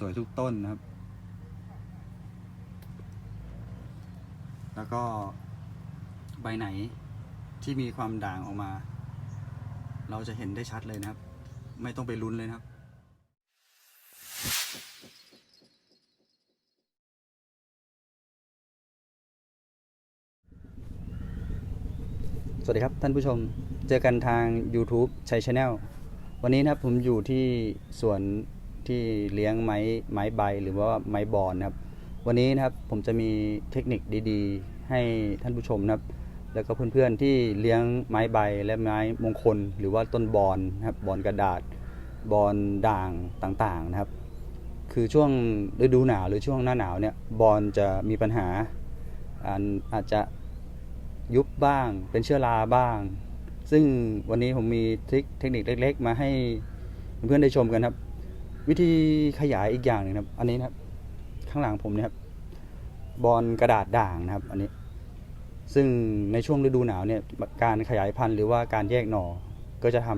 สวยทุกต้นนะครับ แล้วก็ใบไหนที่มีความด่างออกมา เราจะเห็นได้ชัดเลยนะครับ ไม่ต้องไปลุ้นเลยนะครับสวัสดีครับท่านผู้ชมเจอกันทาง YouTube ชัยชาแนลวันนี้นะครับผมอยู่ที่สวน ที่เลี้ยงไม้ไม้ใบหรือว่าไม้บอนนะครับ วันนี้นะครับผมจะมีเทคนิคดีๆ ให้ท่านผู้ชมนะครับ แล้วก็เพื่อนๆที่เลี้ยงไม้ใบและไม้มงคล หรือว่าต้นบอนนะครับบอนกระดาษบอนด่างต่างๆนะครับ คือช่วงฤดูหนาวหรือช่วงหน้าหนาวเนี่ยบอนจะมีปัญหาอันอาจจะยุบบ้าง เป็นเชื้อราบ้าง ซึ่งวันนี้ผมมีทริคเทคนิคเล็ก ๆ มาให้เพื่อนๆได้ชมกันครับ วิธีขยายอีกอย่างหนึ่งครับ อันนี้นะครับ ข้างหลังผมเนี่ยครับ บอลกระดาษด่างนะครับ อันนี้ ซึ่งในช่วงฤดูหนาวเนี่ยการขยายพันธุ์หรือว่าการแยกหน่อก็จะท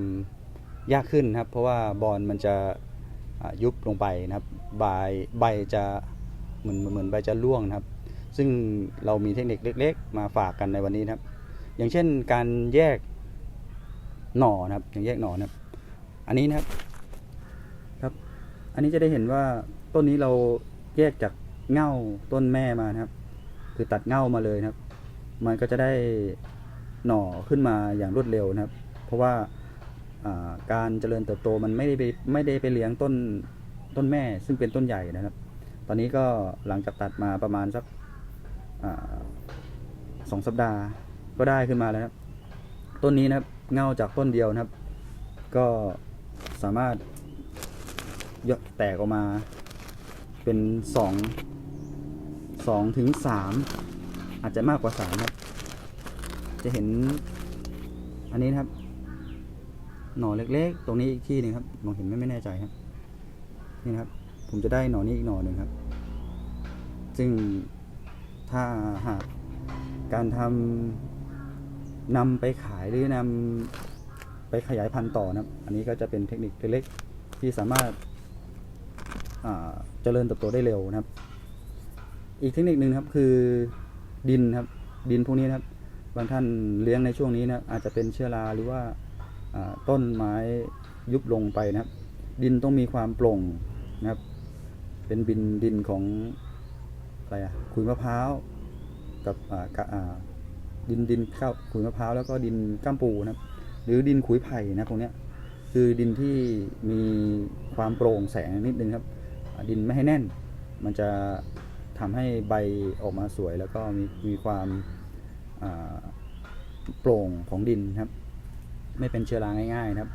ำยากขึ้นนะครับ เพราะว่าบอลมันจะยุบลงไปนะครับ ใบใบจะเหมือนเหมือนใบจะร่วงนะครับ ซึ่งเรามีเทคนิคเล็ก ๆ มาฝากกันในวันนี้นะครับ อย่างเช่นการแยกหน่อนะครับ อย่างแยกหน่อนะครับ อันนี้นะครับ อันนี้จะได้เห็นว่าต้นนี้เราแยกจากเง่าต้นแม่มานะครับ คือตัดเง่ามาเลยนะครับ มันก็จะได้หน่อขึ้นมาอย่างรวดเร็วนะครับ เพราะว่าการเจริญเติบโตมันไม่ได้ไปไม่ได้ไปเลี้ยงต้นต้นแม่ ซึ่งเป็นต้นใหญ่นะครับ ตอนนี้ก็หลังจากตัดมาประมาณสักอสองสัปดาห์ก็ได้ขึ้นมาแล้วนะครับ ต้นนี้นะครับเงาจากต้นเดียวนะครับ ก็สามารถ ยแตกออกมา เป็นสองสองถึงสามอาจจะมากกว่าสามครับ จะเห็น อันนี้นะครับ หน่อเล็กๆ ตรงนี้อีกที่หนึ่งครับมองเห็นไหมไม่แน่ใจครับ นี่นะครับ ผมจะได้หน่อนี้อีกหน่อหนึ่งครับ ซึ่งถ้าหากการทำนำไปขายหรือนำไปขยายพันธุ์ต่อนะครับ อันนี้ก็จะเป็นเทคนิคเล็กๆที่สามารถ เจริญเติบโตได้เร็วนะครับ อีกเทคนิคหนึ่งครับคือดินครับดินพวกนี้นะครับ บางท่านเลี้ยงในช่วงนี้นะอาจจะเป็นเชื้อราหรือว่าต้นไม้ยุบลงไปนะครับ ดินต้องมีความโปร่งนะครับ เป็นบินดินของอะไรอะขุยมะพร้าวกับดินดินข้าวขุยมะพร้าวแล้วก็ดินก้ามปูนะครับ หรือดินขุยไผ่นะพวกเนี้ยคือดินที่มีความโปร่งแสงนิดนึงครับ ดินไม่ให้แน่น มันจะทำให้ใบออกมาสวยแล้วก็มีมีความโปร่งของดินครับ ไม่เป็นเชื้อราง่ายๆนะครับ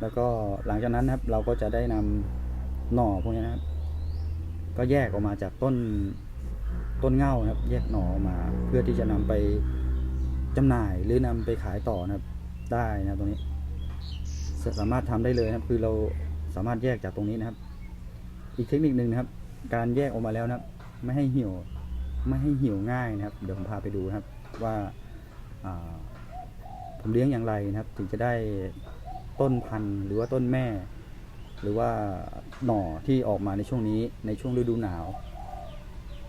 แล้วก็หลังจากนั้นนะครับเราก็จะได้นำหน่อพวกนี้นะครับ ก็แยกออกมาจากต้นต้นเง่านะครับ แยกหน่อออกมา เพื่อที่จะนำไปจำหน่ายหรือนำไปขายต่อนะครับ ได้นะครับตรงนี้ สามารถทำได้เลยนะครับ คือเราสามารถแยกจากตรงนี้นะครับ อีกเทคนิคหนึ่งนะครับ การแยกออกมาแล้วนะครับ ไม่ให้เหี่ยวไม่ให้เหี่ยวง่ายนะครับ เดี๋ยวผมพาไปดูนะครับว่าอ่าผมเลี้ยงอย่างไรนะครับ ถึงจะได้ต้นพันธุ์หรือว่าต้นแม่ หรือว่าหน่อที่ออกมาในช่วงนี้ในช่วงฤดูหนาว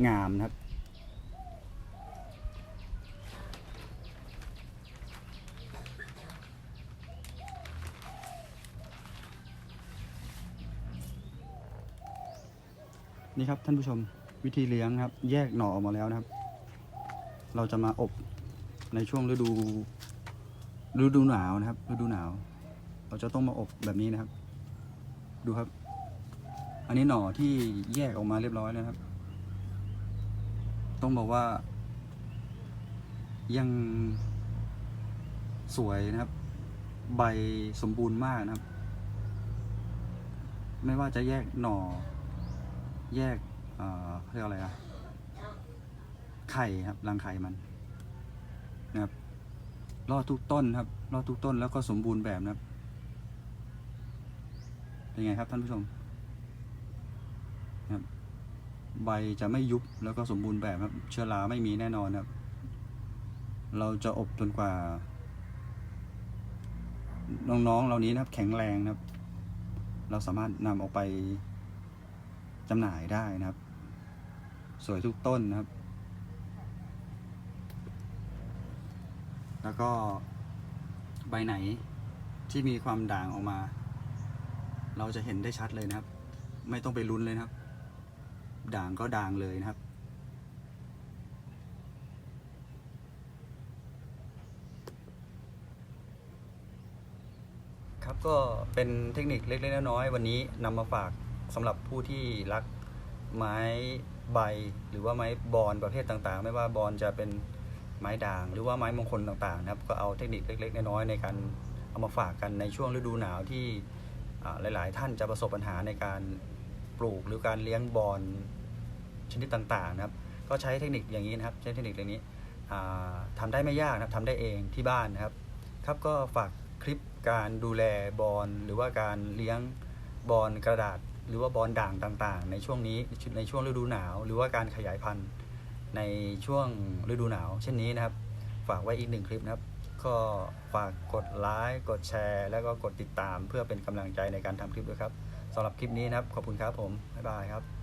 งามนะครับ นี่ครับท่านผู้ชมวิธีเลี้ยงครับ แยกหน่อออกมาแล้วนะครับ เราจะมาอบในช่วงฤดูฤดูหนาวนะครับฤดูหนาว เราจะต้องมาอบแบบนี้นะครับ ดูครับ อันนี้หน่อที่แยกออกมาเรียบร้อยแล้วครับ ต้องบอกว่า ยังสวยนะครับ ใบสมบูรณ์มากนะครับ ไม่ว่าจะแยกหน่อ แยกเอ่อเรียกอะไรอะไข่ครับรังไข่มันนะครับรอดทุกต้นครับรอดทุกต้นแล้วก็สมบูรณ์แบบนะครับเป็นไงครับท่านผู้ชมนะครับใบจะไม่ยุบแล้วก็สมบูรณ์แบบครับ เชื้อราไม่มีแน่นอนครับ เราจะอบจนกว่า น้องๆเหล่านี้นะครับ แข็งแรงนะครับ เราสามารถนำออกไป จำหน่ายได้นะครับ สวยทุกต้นนะครับ แล้วก็ใบไหนที่มีความด่างออกมา เราจะเห็นได้ชัดเลยนะครับ ไม่ต้องไปลุ้นเลยนะครับ ด่างก็ด่างเลยนะครับครับก็เป็นเทคนิคเล็กๆน้อยๆวันนี้นำมาฝาก สำหรับผู้ที่รักไม้ใบหรือว่าไม้บอลประเภทต่างๆ ไม่ว่าบอลจะเป็นไม้ด่าง หรือว่าไม้มงคลต่างๆนะครับก็เอาเทคนิคเล็ก ๆ น้อยๆในการเอามาฝากกันในช่วงฤดูหนาวที่หลายๆ ท่านจะประสบปัญหาในการปลูกหรือการเลี้ยงบอลชนิดต่างๆนะครับ ก็ใช้เทคนิคอย่างนี้นะครับ ใช้เทคนิคอย่างนี้อ่าทำได้ไม่ยากนะครับทำได้เองที่บ้านนะครับ ครับก็ฝากคลิปการดูแลบอลหรือว่าการเลี้ยงบอลกระดาษ หรือว่าบอลด่างต่างๆ ในช่วงนี้ในช่วงฤดูหนาว หรือว่าการขยายพันธุ์ในช่วงฤดูหนาว เช่นนี้นะครับ ฝากไว้อีกหนึ่งคลิปนะครับ ก็ฝากกดไลค์กดแชร์ แล้วก็กดติดตามเพื่อเป็นกำลังใจในการทำคลิปด้วยครับสำหรับคลิปนี้นะครับ ขอบคุณครับผมบ๊ายบายครับ